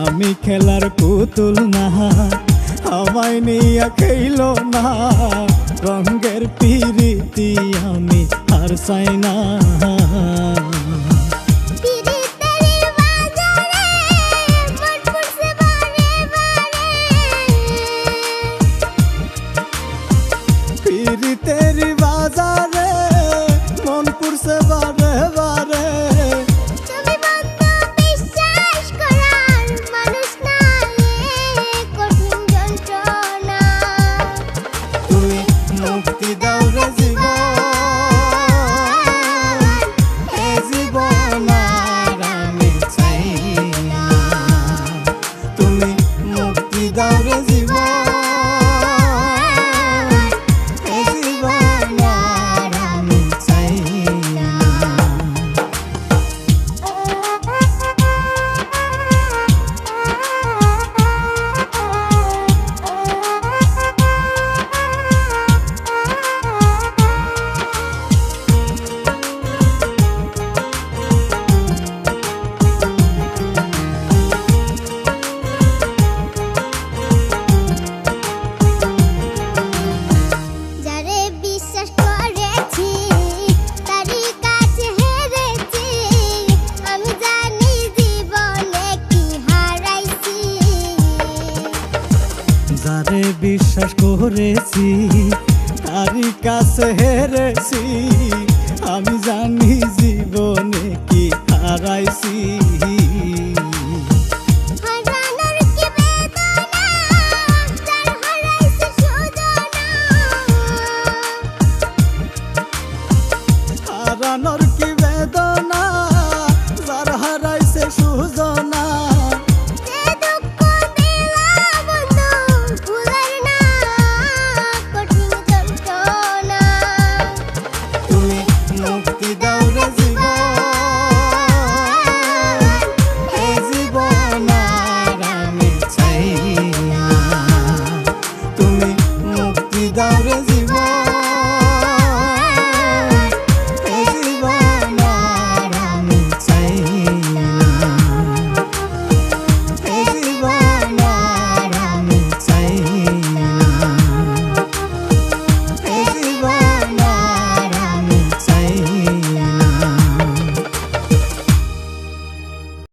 আমি খেলার পুতুল না আমায় নিয়ে না। রঙ্গের পিরিতি আমি আর না। পিরিতের বাজারে মন পুরছে বারে বারে। তুমি বন্ধু যারে বিশ্বাস করেছি তারই কাছে হেরেছি। আমি জানি জীবনে কি হারাইছি। down